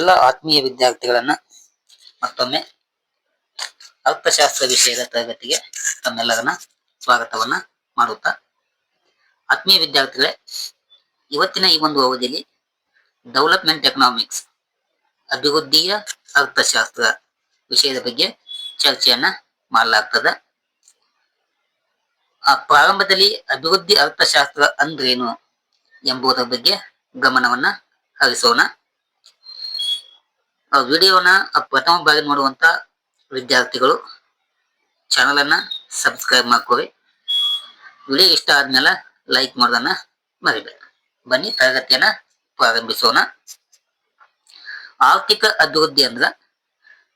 ಎಲ್ಲ ಆತ್ಮೀಯ ವಿದ್ಯಾರ್ಥಿಗಳನ್ನ ಮತ್ತೊಮ್ಮೆ ಅರ್ಥಶಾಸ್ತ್ರ ವಿಷಯದ ತರಗತಿಗೆ ತಮ್ಮೆಲ್ಲರನ್ನ ಸ್ವಾಗತವನ್ನ ಮಾಡುತ್ತಾ. ಆತ್ಮೀಯ ವಿದ್ಯಾರ್ಥಿಗಳೇ, ಇವತ್ತಿನ ಈ ಒಂದು ಅವಧಿಯಲ್ಲಿ ಡೆವಲಪ್ಮೆಂಟ್ ಎಕನಾಮಿಕ್ಸ್, ಅಭಿವೃದ್ಧಿಯ ಅರ್ಥಶಾಸ್ತ್ರ ವಿಷಯದ ಬಗ್ಗೆ ಚರ್ಚೆಯನ್ನ ಮಾಡಲಾಗ್ತದ. ಆ ಪ್ರಾರಂಭದಲ್ಲಿ ಅಭಿವೃದ್ಧಿ ಅರ್ಥಶಾಸ್ತ್ರ ಅಂದ್ರೇನು ಎಂಬುದರ ಬಗ್ಗೆ ಗಮನವನ್ನ ಹರಿಸೋಣ. ಆ ವಿಡಿಯೋನ ಪ್ರಥಮ ಬಾರಿ ನೋಡುವಂತ ವಿದ್ಯಾರ್ಥಿಗಳು ಚಾನಲ್ ಅನ್ನ ಸಬ್ಸ್ಕ್ರೈಬ್ ಮಾಡ್ಕೊಳ್ಳಿ. ವಿಡಿಯೋ ಇಷ್ಟ ಆದ್ಮೇಲೆ ಲೈಕ್ ಮಾಡೋದನ್ನ ಮರಿಬೇಡಿ. ಬನ್ನಿ, ತರಗತಿಯನ್ನ ಪ್ರಾರಂಭಿಸೋಣ. ಆರ್ಥಿಕ ಅಭಿವೃದ್ಧಿ ಅಂದ್ರ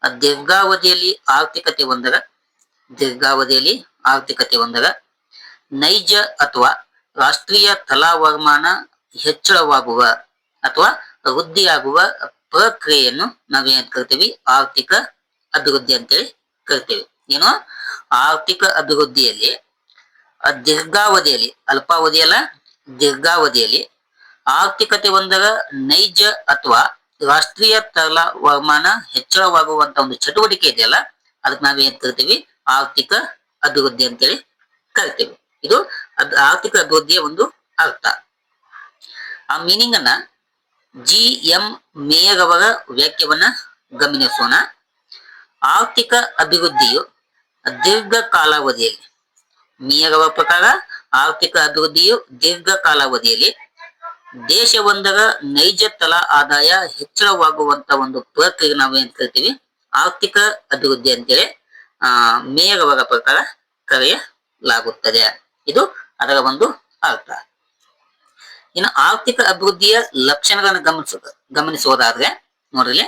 ದೀರ್ಘಾವಧಿಯಲ್ಲಿ ಆರ್ಥಿಕತೆ ಒಂದರ ದೀರ್ಘಾವಧಿಯಲ್ಲಿ ಆರ್ಥಿಕತೆ ಒಂದರ ನೈಜ ಅಥವಾ ರಾಷ್ಟ್ರೀಯ ತಲಾವರ್ಮಾನ ಹೆಚ್ಚಳವಾಗುವ ಅಥವಾ ವೃದ್ಧಿಯಾಗುವ ಪ್ರಕ್ರಿಯೆಯನ್ನು ನಾವೇನ್ ಕರಿತೀವಿ? ಆರ್ಥಿಕ ಅಭಿವೃದ್ಧಿ ಅಂತೇಳಿ ಕರಿತೀವಿ. ಏನು? ಆರ್ಥಿಕ ಅಭಿವೃದ್ಧಿಯಲ್ಲಿ, ದೀರ್ಘಾವಧಿಯಲ್ಲಿ ಅಲ್ಪಾವಧಿಯಲ್ಲ ದೀರ್ಘಾವಧಿಯಲ್ಲಿ ಆರ್ಥಿಕತೆ ಒಂದರ ನೈಜ ಅಥವಾ ರಾಷ್ಟ್ರೀಯ ತಲಾವರ್ಮಾನ ಹೆಚ್ಚಳವಾಗುವಂತ ಒಂದು ಚಟುವಟಿಕೆ ಇದೆಯಲ್ಲ ಅದಕ್ಕೆ ನಾವೇನ್ ಕರಿತೀವಿ? ಆರ್ಥಿಕ ಅಭಿವೃದ್ಧಿ ಅಂತೇಳಿ ಕರಿತೀವಿ. ಇದು ಆರ್ಥಿಕ ಅಭಿವೃದ್ಧಿಯ ಒಂದು ಅರ್ಥ. ಆ ಮೀನಿಂಗ್ ಅನ್ನ ಜಿ ಎಂ ಮೇಯರ್ ಅವರ ವ್ಯಾಖ್ಯವನ್ನ ಗಮನಿಸೋಣ. ಆರ್ಥಿಕ ಅಭಿವೃದ್ಧಿಯು ದೀರ್ಘ ಕಾಲಾವಧಿಯಲ್ಲಿ ಮೇಯರವರ ಪ್ರಕಾರ ಆರ್ಥಿಕ ಅಭಿವೃದ್ಧಿಯು ದೀರ್ಘ ಕಾಲಾವಧಿಯಲ್ಲಿ ದೇಶವೊಂದರ ನೈಜ ತಲಾ ಆದಾಯ ಹೆಚ್ಚಳವಾಗುವಂತ ಒಂದು ಪ್ರಕ್ರಿಯೆ ನಾವೇನ್ ಕರಿತೀವಿ? ಆರ್ಥಿಕ ಅಭಿವೃದ್ಧಿ ಅಂತೇಳಿ, ಆ, ಮೇಯರವರ ಅವರ ಪ್ರಕಾರ ಕರೆಯಲಾಗುತ್ತದೆ. ಇದು ಅದರ ಒಂದು ಅರ್ಥ. ಇನ್ನು ಆರ್ಥಿಕ ಅಭಿವೃದ್ಧಿಯ ಲಕ್ಷಣಗಳನ್ನು ಗಮನಿಸ, ಗಮನಿಸುವುದಾದ್ರೆ ನೋಡ್ರಿ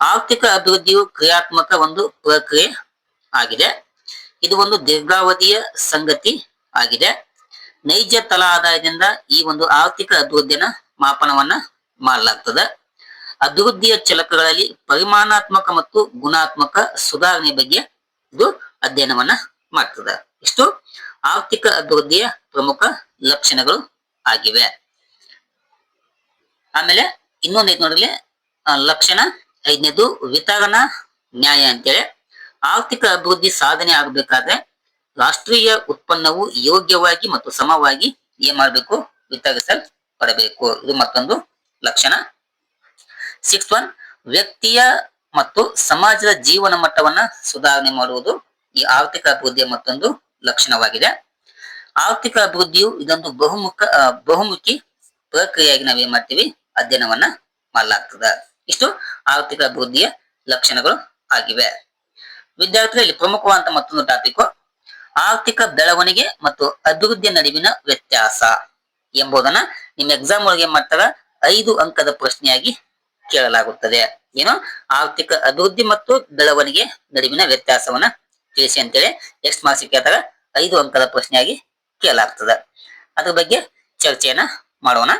ಆರ್ಥಿಕ ಅಭಿವೃದ್ಧಿಯು ಕ್ರಿಯಾತ್ಮಕ ಒಂದು ಪ್ರಕ್ರಿಯೆ ಆಗಿದೆ. ಇದು ಒಂದು ದೀರ್ಘಾವಧಿಯ ಸಂಗತಿ ಆಗಿದೆ. ನೈಜ ತಲಾ ಆದಾಯದಿಂದ ಈ ಒಂದು ಆರ್ಥಿಕ ಅಭಿವೃದ್ಧಿಯನ್ನ ಮಾಪನವನ್ನ ಮಾಡಲಾಗ್ತದೆ. ಅಭಿವೃದ್ಧಿಯ ಚಲಕಗಳಲ್ಲಿ ಪರಿಮಾಣಾತ್ಮಕ ಮತ್ತು ಗುಣಾತ್ಮಕ ಸುಧಾರಣೆ ಬಗ್ಗೆ ಇದು ಅಧ್ಯಯನವನ್ನ ಮಾಡ್ತದೆ. ಇಷ್ಟು ಆರ್ಥಿಕ ಅಭಿವೃದ್ಧಿಯ ಪ್ರಮುಖ ಲಕ್ಷಣಗಳು ಆಗಿವೆ. ಆಮೇಲೆ ಇನ್ನೊಂದೈದು ನೋಡ್ರಿ ಆ, ಲಕ್ಷಣ ಐದನೇದು ವಿತರಣ ನ್ಯಾಯ ಅಂತೇಳಿ. ಆರ್ಥಿಕ ಅಭಿವೃದ್ಧಿ ಸಾಧನೆ ಆಗಬೇಕಾದ್ರೆ ರಾಷ್ಟ್ರೀಯ ಉತ್ಪನ್ನವು ಯೋಗ್ಯವಾಗಿ ಮತ್ತು ಸಮವಾಗಿ ಏನ್ ಮಾಡಬೇಕು? ವಿತರಿಸಲ್ಪಡಬೇಕು. ಇದು ಮತ್ತೊಂದು ಲಕ್ಷಣ. ಸಿಕ್ಸ್ ಒನ್ ವ್ಯಕ್ತಿಯ ಮತ್ತು ಸಮಾಜದ ಜೀವನ ಮಟ್ಟವನ್ನ ಸುಧಾರಣೆ ಮಾಡುವುದು ಈ ಆರ್ಥಿಕ ಅಭಿವೃದ್ಧಿಯ ಮತ್ತೊಂದು ಲಕ್ಷಣವಾಗಿದೆ. ಆರ್ಥಿಕ ಅಭಿವೃದ್ಧಿಯು ಇದೊಂದು ಬಹುಮುಖ ಬಹುಮುಖಿ ಪ್ರಕ್ರಿಯೆಯಾಗಿ ನಾವೇನ್ ಮಾಡ್ತೀವಿ? ಅಧ್ಯಯನವನ್ನ ಮಾಡಲಾಗ್ತದ. ಇಷ್ಟು ಆರ್ಥಿಕ ಅಭಿವೃದ್ಧಿಯ ಲಕ್ಷಣಗಳು ಆಗಿವೆ. ವಿದ್ಯಾರ್ಥಿಗಳಲ್ಲಿ ಪ್ರಮುಖವಾದಂತ ಮತ್ತೊಂದು ಟಾಪಿಕ್ ಆರ್ಥಿಕ ಬೆಳವಣಿಗೆ ಮತ್ತು ಅಭಿವೃದ್ಧಿಯ ನಡುವಿನ ವ್ಯತ್ಯಾಸ ಎಂಬುದನ್ನ ನಿಮ್ಮ ಎಕ್ಸಾಮ್ ಒಳಗೆ ಮಾಡ್ತಾರ ಐದು ಅಂಕದ ಪ್ರಶ್ನೆಯಾಗಿ ಕೇಳಲಾಗುತ್ತದೆ. ಏನು? ಆರ್ಥಿಕ ಅಭಿವೃದ್ಧಿ ಮತ್ತು ಬೆಳವಣಿಗೆ ನಡುವಿನ ವ್ಯತ್ಯಾಸವನ್ನ ತಿಳಿಸಿ ಅಂತೇಳಿ ನೆಕ್ಸ್ಟ್ ಮಾರ್ಕ್ಸ್ ಕೇಳ್ತಾರ ಐದು ಅಂಕದ ಪ್ರಶ್ನೆಯಾಗಿ ಕೇಳಲಾಗ್ತದೆ. ಅದ್ರ ಬಗ್ಗೆ ಚರ್ಚೆಯನ್ನ ಮಾಡೋಣ.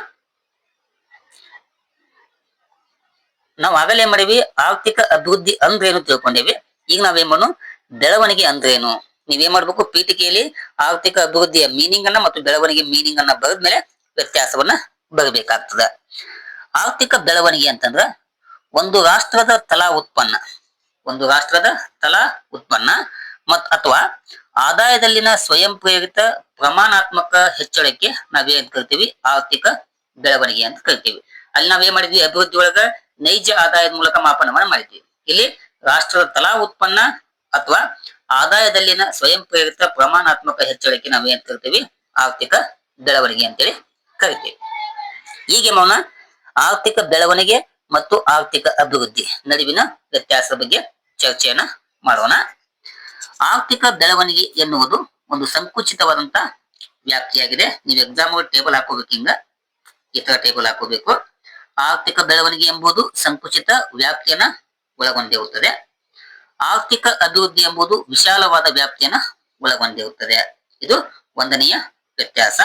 ನಾವು ಆಗಲೇ ಮಾಡಿವಿ, ಆರ್ಥಿಕ ಅಭಿವೃದ್ಧಿ ಅಂದ್ರೇನು ತಿಳ್ಕೊಂಡೇವಿ. ಈಗ ನಾವೇನ್ ಮಾಡೋ ಬೆಳವಣಿಗೆ ಅಂದ್ರೇನು? ನೀವೇನ್ ಮಾಡ್ಬೇಕು? ಪೀಠಿಕೆಯಲ್ಲಿ ಆರ್ಥಿಕ ಅಭಿವೃದ್ಧಿಯ ಮೀನಿಂಗ್ ಅನ್ನ ಮತ್ತು ಬೆಳವಣಿಗೆ ಮೀನಿಂಗ್ ಅನ್ನ ಬರೆದ್ಮೇಲೆ ವ್ಯತ್ಯಾಸವನ್ನ ಬರಬೇಕಾಗ್ತದ. ಆರ್ಥಿಕ ಬೆಳವಣಿಗೆ ಅಂತಂದ್ರ ಒಂದು ರಾಷ್ಟ್ರದ ತಲಾ ಉತ್ಪನ್ನ. ಒಂದು ರಾಷ್ಟ್ರದ ತಲಾ ಉತ್ಪನ್ನ ಮತ್ ಅಥವಾ ಆದಾಯದಲ್ಲಿನ ಸ್ವಯಂ ಪ್ರೇರಿತ ಪ್ರಮಾಣಾತ್ಮಕ ಹೆಚ್ಚಳಕ್ಕೆ ನಾವೇನ್ ಕರಿತೀವಿ? ಆರ್ಥಿಕ ಬೆಳವಣಿಗೆ ಅಂತ ಕರಿತೀವಿ. ಅಲ್ಲಿ ನಾವೇನ್ ಮಾಡಿದ್ವಿ? ಅಭಿವೃದ್ಧಿ ಒಳಗ ನೈಜ ಆದಾಯದ ಮೂಲಕ ಮಾಪನವನ್ನು ಮಾಡಿದ್ದೇವೆ. ಇಲ್ಲಿ ರಾಷ್ಟ್ರದ ತಲಾ ಉತ್ಪನ್ನ ಅಥವಾ ಆದಾಯದಲ್ಲಿನ ಸ್ವಯಂ ಪ್ರೇರಿತ ಪ್ರಮಾಣಾತ್ಮಕ ಹೆಚ್ಚಳಕ್ಕೆ ನಾವು ಏನ್ ಕರಿತೀವಿ? ಆರ್ಥಿಕ ಬೆಳವಣಿಗೆ ಅಂತೇಳಿ ಕರಿತೀವಿ. ಹೀಗೆ ಮೌನ, ಆರ್ಥಿಕ ಬೆಳವಣಿಗೆ ಮತ್ತು ಆರ್ಥಿಕ ಅಭಿವೃದ್ಧಿ ನಡುವಿನ ವ್ಯತ್ಯಾಸದ ಬಗ್ಗೆ ಚರ್ಚೆಯನ್ನ ಮಾಡೋಣ. ಆರ್ಥಿಕ ಬೆಳವಣಿಗೆ ಎನ್ನುವುದು ಒಂದು ಸಂಕುಚಿತವಾದಂತ ವ್ಯಾಪ್ತಿಯಾಗಿದೆ. ನೀವು ಎಕ್ಸಾಮ್ ಟೇಬಲ್ ಹಾಕೋಬೇಕು ಹಿಂಗ? ಈ ಟೇಬಲ್ ಹಾಕೋಬೇಕು. ಆರ್ಥಿಕ ಬೆಳವಣಿಗೆ ಎಂಬುದು ಸಂಕುಚಿತ ವ್ಯಾಪ್ತಿಯನ್ನ ಒಳಗೊಂಡಿರುತ್ತದೆ. ಆರ್ಥಿಕ ಅಭಿವೃದ್ಧಿ ಎಂಬುದು ವಿಶಾಲವಾದ ವ್ಯಾಪ್ತಿಯನ್ನ ಒಳಗೊಂಡಿರುತ್ತದೆ. ಇದು ಒಂದನೆಯ ವ್ಯತ್ಯಾಸ.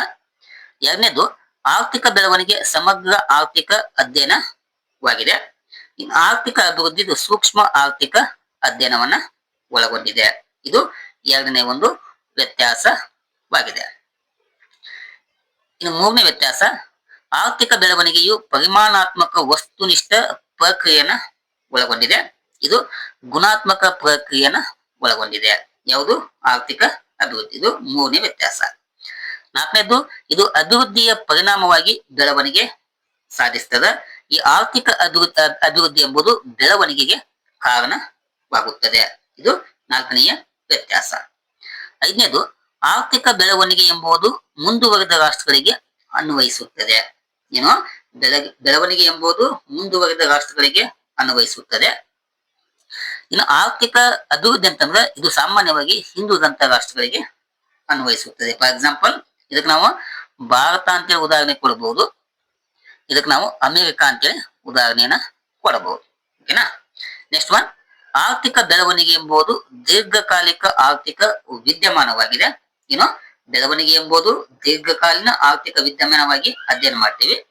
ಎರಡನೇದು, ಆರ್ಥಿಕ ಬೆಳವಣಿಗೆ ಸಮಗ್ರ ಆರ್ಥಿಕ ಅಧ್ಯಯನವಾಗಿದೆ. ಆರ್ಥಿಕ ಅಭಿವೃದ್ಧಿ ಸೂಕ್ಷ್ಮ ಆರ್ಥಿಕ ಅಧ್ಯಯನವನ್ನ ಒಳಗೊಂಡಿದೆ. ಇದು ಎರಡನೇ ಒಂದು ವ್ಯತ್ಯಾಸವಾಗಿದೆ. ಇನ್ನು ಮೂರನೇ ವ್ಯತ್ಯಾಸ ಆರ್ಥಿಕ ಬೆಳವಣಿಗೆಯು ಪರಿಮಾಣಾತ್ಮಕ ವಸ್ತುನಿಷ್ಠ ಪ್ರಕ್ರಿಯೆಯನ್ನ ಒಳಗೊಂಡಿದೆ. ಇದು ಗುಣಾತ್ಮಕ ಪ್ರಕ್ರಿಯೆಯನ್ನ ಒಳಗೊಂಡಿದೆ. ಯಾವುದು? ಆರ್ಥಿಕ ಅಭಿವೃದ್ಧಿ. ಇದು ಮೂರನೇ ವ್ಯತ್ಯಾಸ. ನಾಲ್ಕನೇದು, ಇದು ಅಭಿವೃದ್ಧಿಯ ಪರಿಣಾಮವಾಗಿ ಬೆಳವಣಿಗೆ ಸಾಧಿಸ್ತದ. ಈ ಆರ್ಥಿಕ ಅಭಿವೃದ್ಧಿ ಅಭಿವೃದ್ಧಿ ಎಂಬುದು ಬೆಳವಣಿಗೆಗೆ ಕಾರಣವಾಗುತ್ತದೆ. ಇದು ನಾಲ್ಕನೆಯ ವ್ಯತ್ಯಾಸ. ಐದನೇದು, ಆರ್ಥಿಕ ಬೆಳವಣಿಗೆ ಎಂಬುದು ಮುಂದುವರೆದ ರಾಷ್ಟ್ರಗಳಿಗೆ ಅನ್ವಯಿಸುತ್ತದೆ. ಏನು? ಬೆಳ ಬೆಳವಣಿಗೆ ಎಂಬುದು ಮುಂದುವರೆದ ರಾಷ್ಟ್ರಗಳಿಗೆ ಅನ್ವಯಿಸುತ್ತದೆ. ಇನ್ನು ಆರ್ಥಿಕ ಅಭಿವೃದ್ಧಿ ಅಂತಂದ್ರೆ ಇದು ಸಾಮಾನ್ಯವಾಗಿ ಹಿಂದೂದಂತ ರಾಷ್ಟ್ರಗಳಿಗೆ ಅನ್ವಯಿಸುತ್ತದೆ. ಫಾರ್ ಎಕ್ಸಾಂಪಲ್ ಇದಕ್ಕೆ ನಾವು ಭಾರತ ಅಂತೇಳಿ ಉದಾಹರಣೆ ಕೊಡಬಹುದು ಇದಕ್ಕೆ ನಾವು ಅಮೆರಿಕ ಅಂತೇಳಿ ಉದಾಹರಣೆಯನ್ನ ಕೊಡಬಹುದು ಓಕೆನಾ ನೆಕ್ಸ್ಟ್ ಒನ್ ಆರ್ಥಿಕ ಬೆಳವಣಿಗೆ ಎಂಬುದು ದೀರ್ಘಕಾಲಿಕ ಆರ್ಥಿಕ ವಿದ್ಯಮಾನವಾಗಿದೆ. ಏನು ಬೆಳವಣಿಗೆ ಎಂಬುದು ದೀರ್ಘಕಾಲೀನ ಆರ್ಥಿಕ ವಿದ್ಯಮಾನವಾಗಿ ಅಧ್ಯಯನ ಮಾಡ್ತೀವಿ.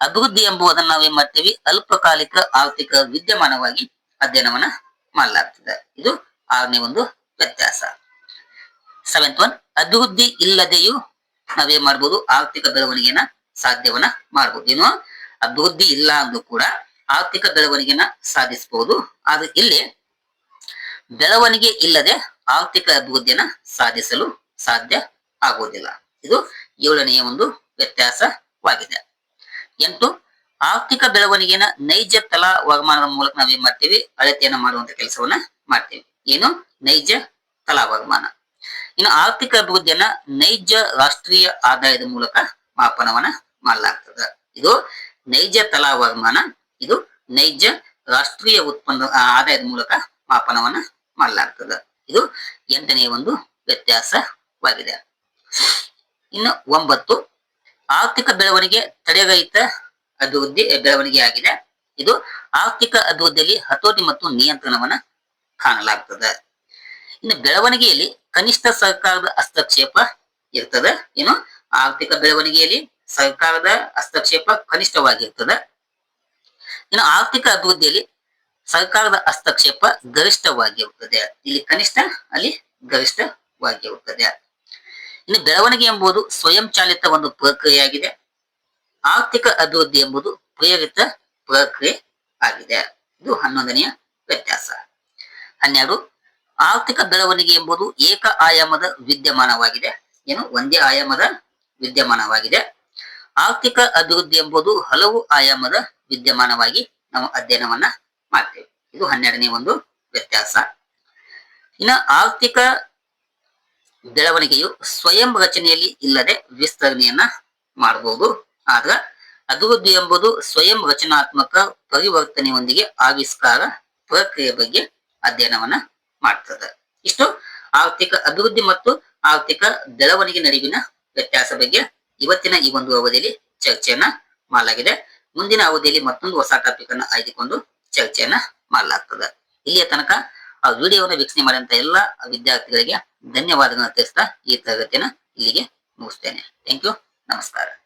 ಅಭಿವೃದ್ಧಿ ಎಂಬುದನ್ನು ನಾವೇನ್ ಮಾಡ್ತೀವಿ? ಅಲ್ಪಕಾಲಿಕ ಆರ್ಥಿಕ ವಿದ್ಯಮಾನವಾಗಿ ಅಧ್ಯಯನವನ್ನ ಮಾಡಲಾಗ್ತದೆ. ಇದು ಆರನೇ ಒಂದು ವ್ಯತ್ಯಾಸ. ಸೆವೆಂತ್ ಒನ್ ಅಭಿವೃದ್ಧಿ ಇಲ್ಲದೆಯೂ ನಾವೇನ್ ಮಾಡ್ಬೋದು? ಆರ್ಥಿಕ ಬೆಳವಣಿಗೆನ ಸಾಧ್ಯವನ್ನ ಮಾಡ್ಬೋದು. ಏನು ಅಭಿವೃದ್ಧಿ ಇಲ್ಲ ಅಂದ್ರೂ ಕೂಡ ಆರ್ಥಿಕ ಬೆಳವಣಿಗೆನ ಸಾಧಿಸಬಹುದು ಆದ್ರೆ ಇಲ್ಲಿ ಬೆಳವಣಿಗೆ ಇಲ್ಲದೆ ಆರ್ಥಿಕ ಅಭಿವೃದ್ಧಿಯನ್ನ ಸಾಧಿಸಲು ಸಾಧ್ಯ ಆಗುವುದಿಲ್ಲ. ಇದು ಏಳನೆಯ ಒಂದು ವ್ಯತ್ಯಾಸವಾಗಿದೆ. ಎಂಟು, ಆರ್ಥಿಕ ಬೆಳವಣಿಗೆನ ನೈಜ ತಲಾ ವರ್ಮಾನದ ಮೂಲಕ ನಾವೇನ್ ಮಾಡ್ತೀವಿ? ಅಳತೆಯನ್ನ ಮಾಡುವಂತ ಕೆಲಸವನ್ನ ಮಾಡ್ತೀವಿ. ಏನು? ನೈಜ ತಲಾ ವರ್ಮಾನ ಇನ್ನು ಆರ್ಥಿಕ ಅಭಿವೃದ್ಧಿಯನ್ನ ನೈಜ ರಾಷ್ಟ್ರೀಯ ಆದಾಯದ ಮೂಲಕ ಮಾಪನವನ್ನ ಮಾಡಲಾಗ್ತದೆ. ಇದು ನೈಜ ತಲಾ ವರಮಾನ ಇದು ನೈಜ ರಾಷ್ಟ್ರೀಯ ಉತ್ಪನ್ನ ಆದಾಯದ ಮೂಲಕ ಮಾಪನವನ್ನ ಮಾಡಲಾಗ್ತದೆ. ಇದು ಎಂಟನೆಯ ಒಂದು ವ್ಯತ್ಯಾಸವಾಗಿದೆ. ಇನ್ನು ಒಂಬತ್ತು, ಆರ್ಥಿಕ ಬೆಳವಣಿಗೆ ತಡೆರಹಿತ ಅಭಿವೃದ್ಧಿ ಬೆಳವಣಿಗೆ ಆಗಿದೆ. ಇದು ಆರ್ಥಿಕ ಅಭಿವೃದ್ಧಿಯಲ್ಲಿ ಹತೋಟಿ ಮತ್ತು ನಿಯಂತ್ರಣವನ್ನ ಕಾಣಲಾಗ್ತದೆ. ಇನ್ನು ಬೆಳವಣಿಗೆಯಲ್ಲಿ ಕನಿಷ್ಠ ಸರ್ಕಾರದ ಹಸ್ತಕ್ಷೇಪ ಇರ್ತದೆ. ಏನು ಆರ್ಥಿಕ ಬೆಳವಣಿಗೆಯಲ್ಲಿ ಸರ್ಕಾರದ ಹಸ್ತಕ್ಷೇಪ ಕನಿಷ್ಠವಾಗಿರ್ತದೆ. ಇನ್ನು ಆರ್ಥಿಕ ಅಭಿವೃದ್ಧಿಯಲ್ಲಿ ಸರ್ಕಾರದ ಹಸ್ತಕ್ಷೇಪ ಗರಿಷ್ಠವಾಗಿರುತ್ತದೆ ಇಲ್ಲಿ ಕನಿಷ್ಠ, ಅಲ್ಲಿ ಗರಿಷ್ಠವಾಗಿರುತ್ತದೆ ಇನ್ನು ಬೆಳವಣಿಗೆ ಎಂಬುದು ಸ್ವಯಂಚಾಲಿತ ಒಂದು ಪ್ರಕ್ರಿಯೆಯಾಗಿದೆ. ಆರ್ಥಿಕ ಅಭಿವೃದ್ಧಿ ಎಂಬುದು ಪ್ರೇರಿತ ಪ್ರಕ್ರಿಯೆ ಆಗಿದೆ. ಇದು ಹನ್ನೊಂದನೆಯ ವ್ಯತ್ಯಾಸ. ಹನ್ನೆರಡು, ಆರ್ಥಿಕ ಬೆಳವಣಿಗೆ ಎಂಬುದು ಏಕ ಆಯಾಮದ ವಿದ್ಯಮಾನವಾಗಿದೆ. ಏನು? ಒಂದೇ ಆಯಾಮದ ವಿದ್ಯಮಾನವಾಗಿದೆ. ಆರ್ಥಿಕ ಅಭಿವೃದ್ಧಿ ಎಂಬುದು ಹಲವು ಆಯಾಮದ ವಿದ್ಯಮಾನವಾಗಿ ನಾವು ಅಧ್ಯಯನವನ್ನ ಮಾಡ್ತೇವೆ. ಇದು ಹನ್ನೆರಡನೇ ಒಂದು ವ್ಯತ್ಯಾಸ. ಇನ್ನು ಆರ್ಥಿಕ ಬೆಳವಣಿಗೆಯು ಸ್ವಯಂ ರಚನೆಯಲ್ಲಿ ಇಲ್ಲದೆ ವಿಸ್ತರಣೆಯನ್ನ ಮಾಡಬಹುದು ಆದ್ರ ಅಭಿವೃದ್ಧಿ ಎಂಬುದು ಸ್ವಯಂ ರಚನಾತ್ಮಕ ಪರಿವರ್ತನೆಯೊಂದಿಗೆ ಆವಿಷ್ಕಾರ ಪ್ರಕ್ರಿಯೆ ಬಗ್ಗೆ ಅಧ್ಯಯನವನ್ನ ಮಾಡ್ತದೆ. ಇಷ್ಟು ಆರ್ಥಿಕ ಅಭಿವೃದ್ಧಿ ಮತ್ತು ಆರ್ಥಿಕ ಬೆಳವಣಿಗೆ ನಡುವಿನ ವ್ಯತ್ಯಾಸ ಬಗ್ಗೆ ಇವತ್ತಿನ ಈ ಒಂದು ಅವಧಿಯಲ್ಲಿ ಚರ್ಚೆಯನ್ನ ಮಾಡಲಾಗಿದೆ. ಮುಂದಿನ ಅವಧಿಯಲ್ಲಿ ಮತ್ತೊಂದು ಹೊಸ ಟಾಪಿಕ್ ಅನ್ನ ಆಯ್ದುಕೊಂಡು ಚರ್ಚೆಯನ್ನ ಮಾಡಲಾಗ್ತದೆ. ಇಲ್ಲಿಯ ತನಕ ಆ ವಿಡಿಯೋವನ್ನು ವೀಕ್ಷಣೆ ಮಾಡಿದಂತ ಎಲ್ಲ ವಿದ್ಯಾರ್ಥಿಗಳಿಗೆ ಧನ್ಯವಾದಗಳನ್ನು ತಿಳಿಸ್ತಾ ಈ ತರಗತಿಯನ್ನ ಇಲ್ಲಿಗೆ ಮುಗಿಸ್ತೇನೆ. ಥ್ಯಾಂಕ್ ಯು ನಮಸ್ಕಾರ.